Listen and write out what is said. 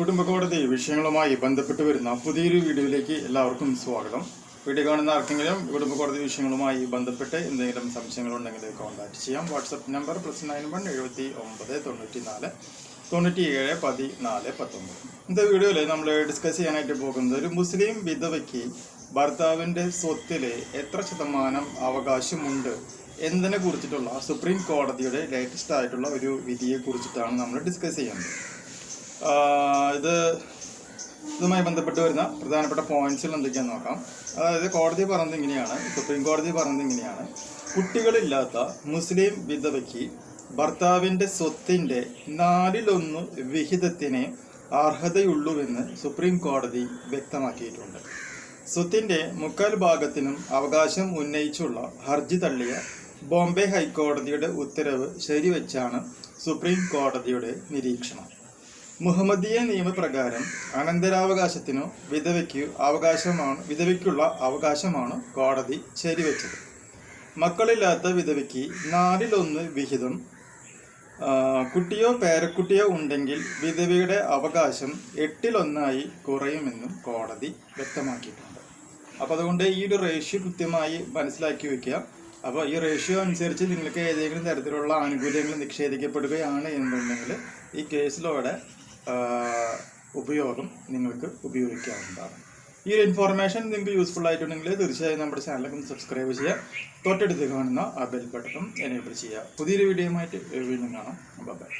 കുടുംബ കോടതി വിഷയങ്ങളുമായി ബന്ധപ്പെട്ട് വരുന്ന പുതിയൊരു വീഡിയോയിലേക്ക് എല്ലാവർക്കും സ്വാഗതം. വീഡിയോ കാണുന്ന ആർക്കെങ്കിലും കുടുംബ കോടതി വിഷയങ്ങളുമായി ബന്ധപ്പെട്ട് എന്തെങ്കിലും സംശയങ്ങളുണ്ടെങ്കിൽ കോൺടാക്ട് ചെയ്യാം. WhatsApp number plus nine one എഴുപത്തി ഒമ്പത് തൊണ്ണൂറ്റി നാല് തൊണ്ണൂറ്റി ഏഴ് പതിനാല് പത്തൊമ്പത്. ഇന്നത്തെ വീഡിയോയിൽ നമ്മൾ ഡിസ്കസ് ചെയ്യാനായിട്ട് പോകുന്നത് ഒരു മുസ്ലിം വിധവയ്ക്ക് ഭർത്താവിന്റെ സ്വത്തിൽ എത്ര ശതമാനം അവകാശമുണ്ട് എന്നതിനെ കുറിച്ചിട്ടുള്ള സുപ്രീം കോടതിയുടെ ലേറ്റസ്റ്റ് ആയിട്ടുള്ള ഒരു വിധിയെ കുറിച്ചിട്ടാണ് നമ്മൾ ഡിസ്കസ് ചെയ്യുന്നത്. ഇത് ഇതുമായി ബന്ധപ്പെട്ട് വരുന്ന പ്രധാനപ്പെട്ട പോയിന്റ്സുകൾ എന്തൊക്കെയാണെന്ന് നോക്കാം. അതായത് കോടതി പറഞ്ഞത് ഇങ്ങനെയാണ് സുപ്രീം കോടതി പറഞ്ഞത് ഇങ്ങനെയാണ്. കുട്ടികളില്ലാത്ത മുസ്ലിം വിധവയ്ക്ക് ഭർത്താവിന്റെ സ്വത്തിന്റെ നാലിലൊന്ന് വിഹിതത്തിന് അർഹതയുള്ളൂവെന്ന് സുപ്രീം കോടതി വ്യക്തമാക്കിയിട്ടുണ്ട്. സ്വത്തിന്റെ മുക്കാൽ ഭാഗത്തിനും അവകാശം ഉന്നയിച്ചുള്ള ഹർജി തള്ളിയ ബോംബെ ഹൈക്കോടതിയുടെ ഉത്തരവ് ശരിവെച്ചാണ് സുപ്രീം കോടതിയുടെ നിരീക്ഷണം. മുഹമ്മദീയ നിയമപ്രകാരം അനന്തരാവകാശത്തിനോ വിധവയ്ക്കോ അവകാശമാണ് വിധവയ്ക്കുള്ള അവകാശമാണ് കോടതി ശരിവെച്ചത്. മക്കളില്ലാത്ത വിധവയ്ക്ക് നാലിലൊന്ന് വിഹിതം കുട്ടിയോ പേരക്കുട്ടിയോ ഉണ്ടെങ്കിൽ വിധവയുടെ അവകാശം എട്ടിലൊന്നായി കുറയുമെന്നും കോടതി വ്യക്തമാക്കിയിട്ടുണ്ട്. അപ്പോൾ അതുകൊണ്ട് ഈ ഒരു റേഷ്യോ കൃത്യമായി മനസ്സിലാക്കി വയ്ക്കുക അപ്പോൾ ഈ റേഷ്യോ അനുസരിച്ച് നിങ്ങൾക്ക് ഏതെങ്കിലും തരത്തിലുള്ള ആനുകൂല്യങ്ങൾ നിഷേധിക്കപ്പെടുകയാണ് എന്നുണ്ടെങ്കിൽ ഈ കേസിലൂടെ ഉപയോഗം നിങ്ങൾക്ക് ഉപയോഗിക്കാവുന്നതാണ്. ഈ ഒരു ഇൻഫോർമേഷൻ നിങ്ങൾക്ക് യൂസ്ഫുൾ ആയിട്ടുണ്ടെങ്കിൽ തീർച്ചയായും നമ്മുടെ ചാനലൊക്കെ സബ്സ്ക്രൈബ് ചെയ്യുക. തൊട്ടടുത്ത് കാണുന്ന ആ ബെൽ ബട്ടണും എനേബിൾ ചെയ്യുക. പുതിയൊരു വീഡിയോയുമായിട്ട് വീണ്ടും കാണാം. ബൈ